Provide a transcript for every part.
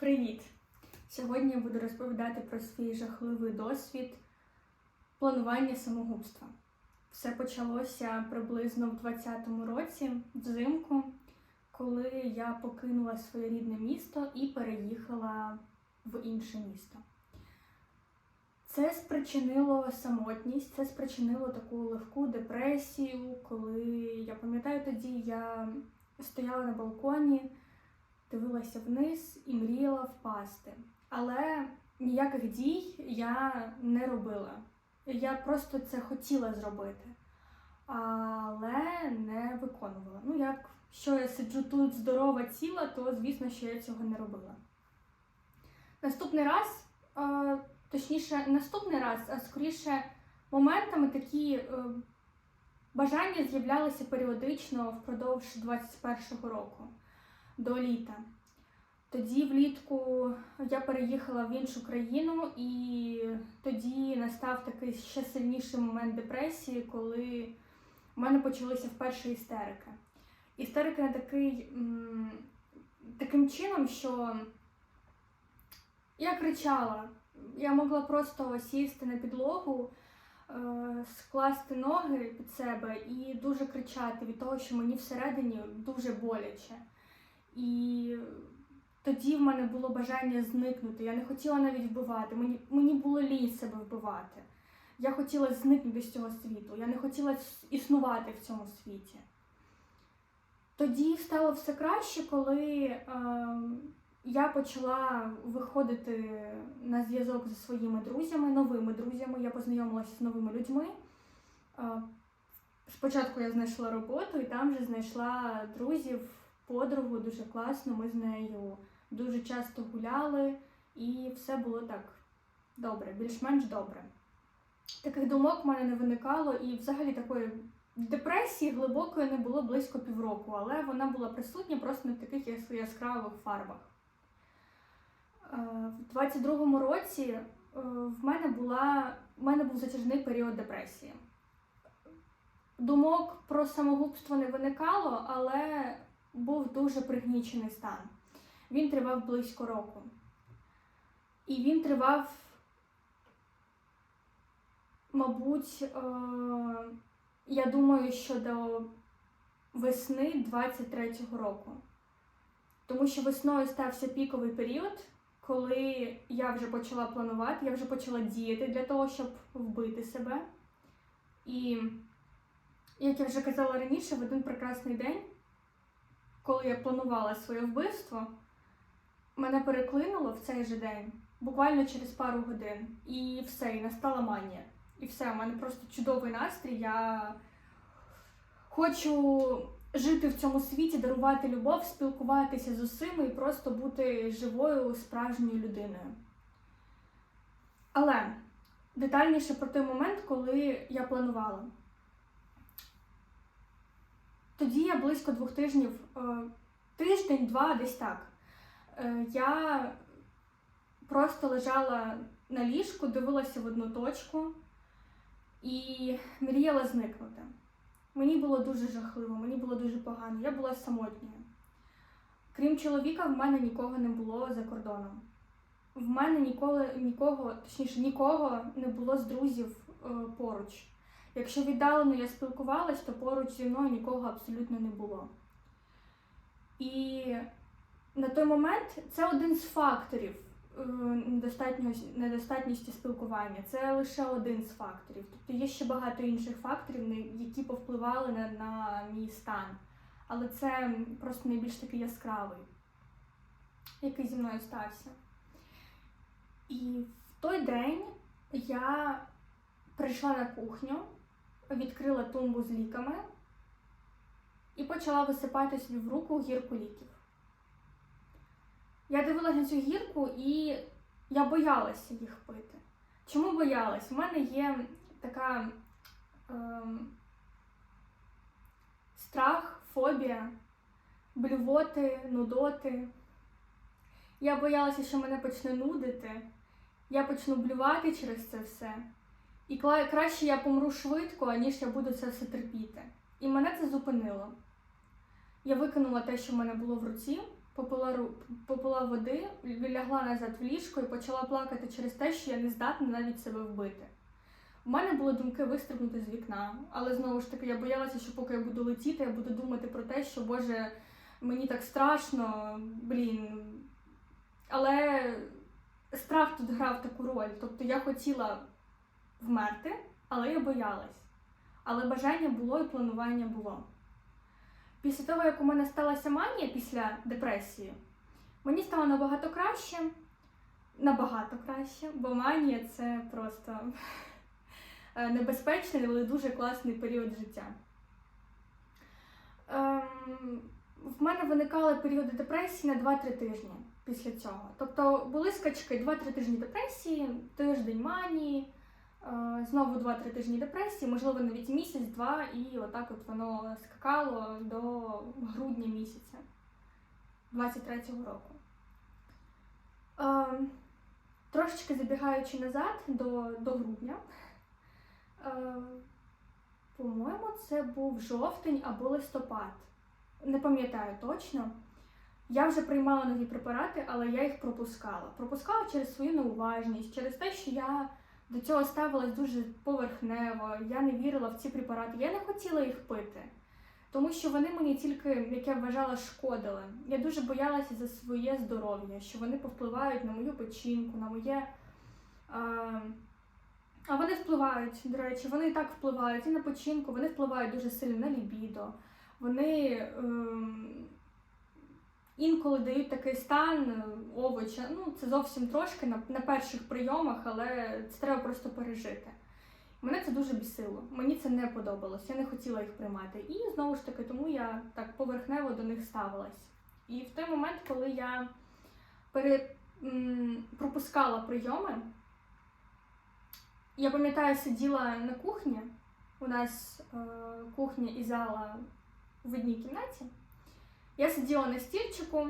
Привіт! Сьогодні я буду розповідати про свій жахливий досвід планування самогубства. Все почалося приблизно в 20-му році, взимку, коли я покинула своє рідне місто і переїхала в інше місто. Це спричинило самотність, це спричинило таку легку депресію, коли я пам'ятаю тоді, я стояла на балконі, дивилася вниз і мріяла впасти. Але ніяких дій я не робила. Я просто це хотіла зробити, але не виконувала. Ну, як що я сиджу тут здорова ціла, то звісно, що я цього не робила. Наступний раз, е, точніше, наступний раз, а скоріше, моментами такі е, бажання з'являлися періодично впродовж 21-го року до літа. Тоді влітку я переїхала в іншу країну, і тоді настав такий ще сильніший момент депресії, коли в мене почалися вперше істерики. На такий, таким чином, що я кричала. Я могла просто сісти на підлогу, е, скласти ноги під себе і дуже кричати від того, що мені всередині дуже боляче. І тоді в мене було бажання зникнути. Я не хотіла навіть вбивати. Мені, мені було лінь себе вбивати. Я хотіла зникнути з цього світу. Я не хотіла існувати в цьому світі. Тоді стало все краще, коли е, я почала виходити на зв'язок зі своїми друзями, новими друзями. Я познайомилася з новими людьми. Е, спочатку я знайшла роботу і там же знайшла друзів, подругу дуже класно. Ми з нею дуже часто гуляли, і все було так добре, більш-менш добре. Таких думок в мене не виникало, і взагалі такої депресії глибокої не було близько півроку, але вона була присутня просто в таких яскравих фарбах. Е, В 22-му році е, в мене була в мене був затяжний період депресії. Думок про самогубство не виникало, але був дуже пригнічений стан. Він тривав близько року. І він тривав, мабуть, е, я думаю, що до весни 23-го року. Тому що весною стався піковий період, коли я вже почала планувати, я вже почала діяти для того, щоб вбити себе. І, як я вже казала раніше, в один прекрасний день, коли я планувала своє вбивство, мене переклинуло в цей же день, буквально через пару годин. І все, і настала манія. І все, у мене просто чудовий настрій. Я хочу жити в цьому світі, дарувати любов, спілкуватися з усіми і просто бути живою, справжньою людиною. Але детальніше про той момент, коли я планувала. Тоді я близько двох тижнів, е, тиждень-два, десь так. Е, Я просто лежала на ліжку, дивилася в одну точку і мріяла зникнути. Мені було дуже жахливо, мені було дуже погано, я була самотньою. Крім чоловіка, в мене нікого не було за кордоном. В мене ніколи нікого, точніше, нікого не було з друзів е, поруч. Якщо віддалено я спілкувалась, то поруч зі мною нікого абсолютно не було. І на той момент це один з факторів е, недостатності спілкування. Це лише один з факторів. Тобто є ще багато інших факторів, які повпливали на, на мій стан. Але це просто найбільш такий яскравий, який зі мною стався. І в той день я прийшла на кухню, відкрила тумбу з ліками і почала висипати собі в руку гірку ліків. Я дивилася на цю гірку і я боялася їх пити. Чому боялась? У мене є така ем, страх, фобія, блювоти, нудоти. Я боялася, що мене почне нудити, я почну блювати через це все. І краще я помру швидко, аніж я буду це все терпіти. І мене це зупинило. Я викинула те, що в мене було в руці, попила, попила води, лягла назад в ліжко і почала плакати через те, що я не здатна навіть себе вбити. У мене були думки вистрибнути з вікна, але знову ж таки я боялася, що поки я буду летіти, я буду думати про те, що Боже, мені так страшно, блін. Але страх тут грав таку роль. Тобто я хотіла вмерти, але я боялась. Але бажання було і планування було. Після того, як у мене сталася манія після депресії, мені стало набагато краще. Набагато краще, бо манія це просто небезпечний, але дуже класний період життя. Ем, в мене виникали періоди депресії на 2-3 тижні після цього. Тобто були скачки 2-3 тижні депресії, тиждень манії, знову 2-3 тижні депресії, можливо, навіть місяць-два, і отак от воно скакало до грудня місяця 23-го року. Ем, Трошечки забігаючи назад до, до грудня, е, по-моєму, це був жовтень або листопад. Не пам'ятаю точно. Я вже приймала нові препарати, але я їх пропускала. Пропускала через свою неуважність, через те, що я до цього ставилась дуже поверхнево, я не вірила в ці препарати, я не хотіла їх пити. Тому що вони мені тільки, як я вважала, шкодили. Я дуже боялася за своє здоров'я, що вони повпливають на мою печінку, на моє. Е... А вони впливають, до речі, вони і так впливають і на печінку, вони впливають дуже сильно на лібідо. Вони ем, інколи дають такий стан е, овоча. Ну, це зовсім трошки на, на перших прийомах, але це треба просто пережити. Мене це дуже бісило. Мені це не подобалось, я не хотіла їх приймати. І знову ж таки, тому я так поверхнево до них ставилась. І в той момент, коли я пере, м, пропускала прийоми, я пам'ятаю, сиділа на кухні. У нас е, кухня і зала в одній кімнаті. Я сиділа на стільчику,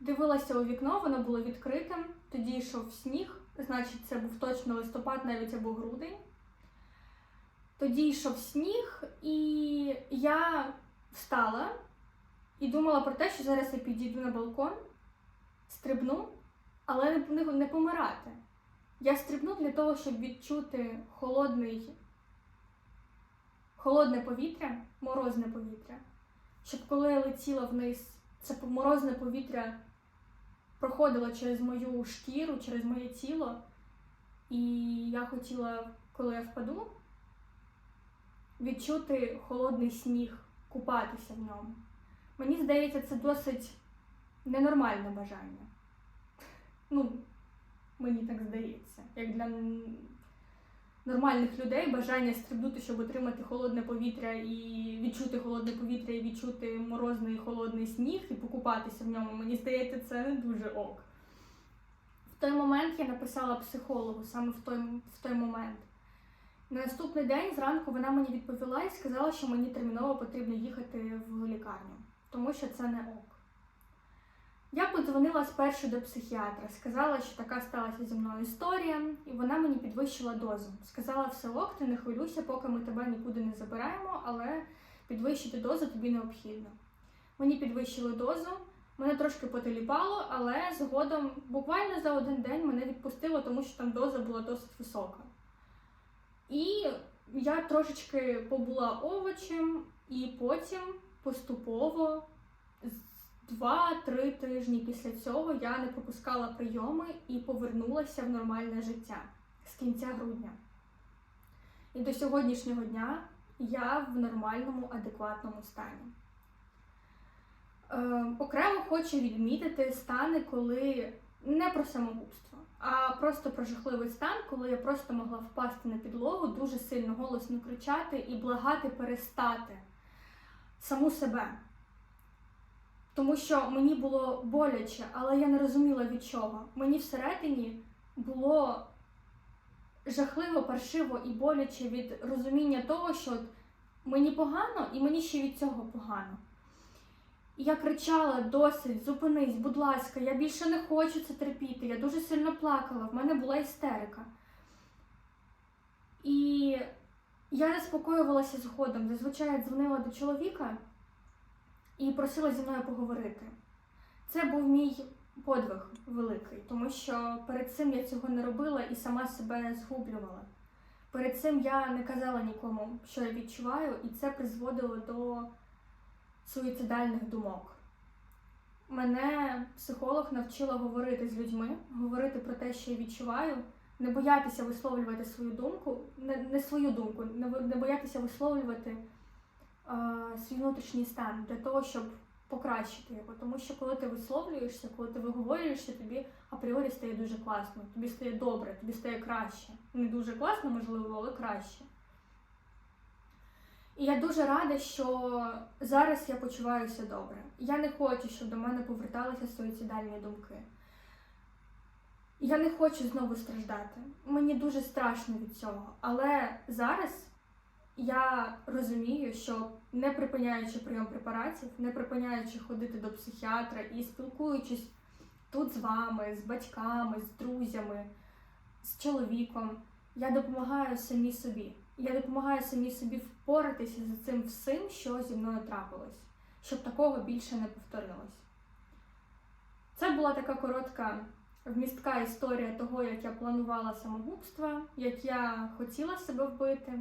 дивилася у вікно, воно було відкритим. Тоді йшов сніг, значить, це був точно листопад, навіть або грудень. Тоді йшов сніг, і я встала і думала про те, що зараз я підійду на балкон, стрибну, але не, не, помирати. Я стрибну для того, щоб відчути холодний, холодне повітря, морозне повітря. Щоб коли я летіла вниз, це морозне повітря проходило через мою шкіру, через моє тіло. І я хотіла, коли я впаду, відчути холодний сніг, купатися в ньому. Мені здається, це досить ненормальне бажання. Ну, мені так здається. Як для нормальних людей бажання стрибнути, щоб отримати холодне повітря і відчути холодне повітря, і відчути морозний холодний сніг і покупатися в ньому. Мені здається, це не дуже ок. В той момент я написала психологу, саме в той, в той момент. На наступний день зранку вона мені відповіла і сказала, що мені терміново потрібно їхати в лікарню, тому що це не ок. Я подзвонила спершу до психіатра, сказала, що така сталася зі мною історія, і вона мені підвищила дозу. Сказала, все ок, ти не хвилюйся, поки ми тебе нікуди не забираємо, але підвищити дозу тобі необхідно. Мені підвищили дозу, мене трошки потеліпало, але згодом буквально за один день мене відпустило, тому що там доза була досить висока. І я трошечки побула овочем, і потім поступово 2-3 тижні після цього я не пропускала прийоми і повернулася в нормальне життя з кінця грудня. І до сьогоднішнього дня я в нормальному, адекватному стані. Е, окремо хочу відмітити стани, коли не про самогубство, а просто про жахливий стан, коли я просто могла впасти на підлогу, дуже сильно голосно кричати і благати перестати саму себе. Тому що мені було боляче, але я не розуміла від чого. Мені всередині було жахливо, паршиво і боляче від розуміння того, що мені погано і мені ще від цього погано. Я кричала досить, зупинись, будь ласка, я більше не хочу це терпіти. Я дуже сильно плакала, в мене була істерика. І я заспокоювалася згодом. Зазвичай я дзвонила до чоловіка і просила зі мною поговорити. Це був мій подвиг великий, тому що перед цим я цього не робила і сама себе згублювала. Перед цим я не казала нікому, що я відчуваю, і це призводило до суїцидальних думок. Мене психолог навчила говорити з людьми, говорити про те, що я відчуваю, не боятися висловлювати свою думку, не, не свою думку, не, боятися висловлювати свій внутрішній стан для того, щоб покращити його. Тому що коли ти висловлюєшся, коли ти виговорюєшся, тобі апріорі стає дуже класно, тобі стає добре, тобі стає краще. Не дуже класно, можливо, але краще. І я дуже рада, що зараз я почуваюся добре. Я не хочу, щоб до мене поверталися суїцидальні думки. Я не хочу знову страждати. Мені дуже страшно від цього. Але зараз я розумію, що не припиняючи прийом препаратів, не припиняючи ходити до психіатра і спілкуючись тут з вами, з батьками, з друзями, з чоловіком, я допомагаю самі собі. Я допомагаю самі собі впоратися з цим всім, що зі мною трапилось, щоб такого більше не повторилось. Це була така коротка вмістка історія того, як я планувала самогубство, як я хотіла себе вбити,